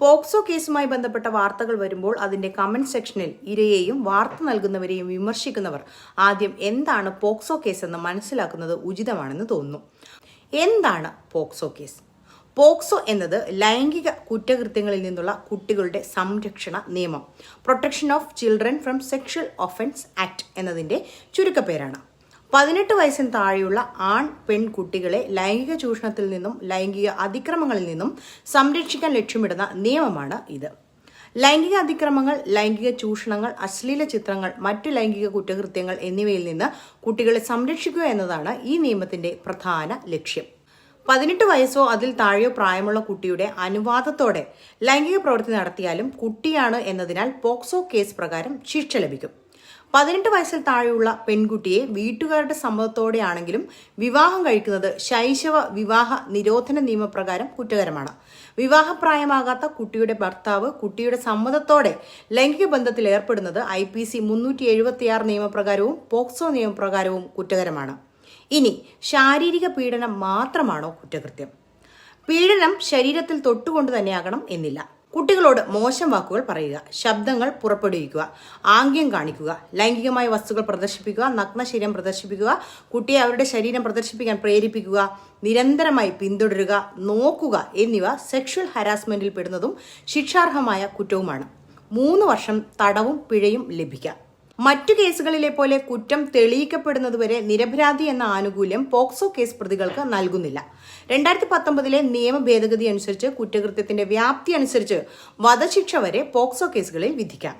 POCSO കേസുമായി ബന്ധപ്പെട്ട വാർത്തകൾ വരുമ്പോൾ അതിന്റെ കമന്റ് സെക്ഷനിൽ ഇരയെയും വാർത്ത നൽകുന്നവരെയും വിമർശിക്കുന്നവർ ആദ്യം എന്താണ് പോക്സോ കേസ് എന്ന് മനസ്സിലാക്കുന്നത് ഉചിതമാണെന്ന് തോന്നുന്നു. എന്താണ് പോക്സോ കേസ്? പോക്സോ എന്നത് ലൈംഗിക കുറ്റകൃത്യങ്ങളിൽ നിന്നുള്ള കുട്ടികളുടെ സംരക്ഷണ നിയമം. Protection of children from sexual offences act എന്നതിന്റെ ചുരുക്കപ്പേരാണ്. പതിനെട്ട് വയസ്സിന് താഴെയുള്ള ആൺ പെൺകുട്ടികളെ ലൈംഗിക ചൂഷണത്തിൽ നിന്നും ലൈംഗിക അതിക്രമങ്ങളിൽ നിന്നും സംരക്ഷിക്കാൻ ലക്ഷ്യമിടുന്ന നിയമമാണ് ഇത്. ലൈംഗിക അതിക്രമങ്ങൾ ലൈംഗിക ചൂഷണങ്ങൾ അശ്ലീല ചിത്രങ്ങൾ മറ്റ് ലൈംഗിക കുറ്റകൃത്യങ്ങൾ എന്നിവയിൽ നിന്ന് കുട്ടികളെ സംരക്ഷിക്കുക എന്നതാണ് ഈ നിയമത്തിന്റെ പ്രധാന ലക്ഷ്യം. പതിനെട്ട് വയസ്സോ അതിൽ താഴെയോ പ്രായമുള്ള കുട്ടിയുടെ അനുവാദത്തോടെ ലൈംഗിക പ്രവൃത്തി നടത്തിയാലും കുട്ടിയാണ് എന്നതിനാൽ പോക്സോ കേസ് പ്രകാരം ശിക്ഷ ലഭിക്കും. പതിനെട്ട് വയസ്സിൽ താഴെയുള്ള പെൺകുട്ടിയെ വീട്ടുകാരുടെ സമ്മതത്തോടെയാണെങ്കിലും വിവാഹം കഴിക്കുന്നത് ശൈശവ വിവാഹ നിരോധന നിയമപ്രകാരം കുറ്റകരമാണ്. വിവാഹപ്രായമാകാത്ത കുട്ടിയുടെ ഭർത്താവ് കുട്ടിയുടെ സമ്മതത്തോടെ ലൈംഗിക ബന്ധത്തിൽ ഏർപ്പെടുന്നത് ഐ പി സി മുന്നൂറ്റി എഴുപത്തിയാറ് നിയമപ്രകാരവും പോക്സോ നിയമപ്രകാരവും കുറ്റകരമാണ്. ഇനി ശാരീരിക പീഡനം മാത്രമാണോ കുറ്റകൃത്യം? പീഡനം ശരീരത്തിൽ തൊട്ടുകൊണ്ട് തന്നെയാകണം എന്നില്ല. കുട്ടികളോട് മോശം വാക്കുകൾ പറയുക ശബ്ദങ്ങൾ പുറപ്പെടുവിക്കുക ആംഗ്യം കാണിക്കുക ലൈംഗികമായ വസ്തുക്കൾ പ്രദർശിപ്പിക്കുക നഗ്ന ശരീരം പ്രദർശിപ്പിക്കുക കുട്ടിയെ അവരുടെ ശരീരം പ്രദർശിപ്പിക്കാൻ പ്രേരിപ്പിക്കുക നിരന്തരമായി പിന്തുടരുക നോക്കുക എന്നിവ സെക്ഷൽ ഹരാസ്മെന്റിൽ പെടുന്നതും ശിക്ഷാർഹമായ കുറ്റവുമാണ്. മൂന്ന് വർഷം തടവും പിഴയും ലഭിക്കാം. മറ്റു കേസുകളിലെ പോലെ കുറ്റം തെളിയിക്കപ്പെടുന്നതുവരെ നിരപരാധി എന്ന ആനുകൂല്യം പോക്സോ കേസ് പ്രതികൾക്ക് നൽകുന്നില്ല. രണ്ടായിരത്തി പത്തൊമ്പതിലെ നിയമ ഭേദഗതി അനുസരിച്ച് കുറ്റകൃത്യത്തിന്റെ വ്യാപ്തി അനുസരിച്ച് വധശിക്ഷ വരെ പോക്സോ കേസുകളിൽ വിധിക്കാം.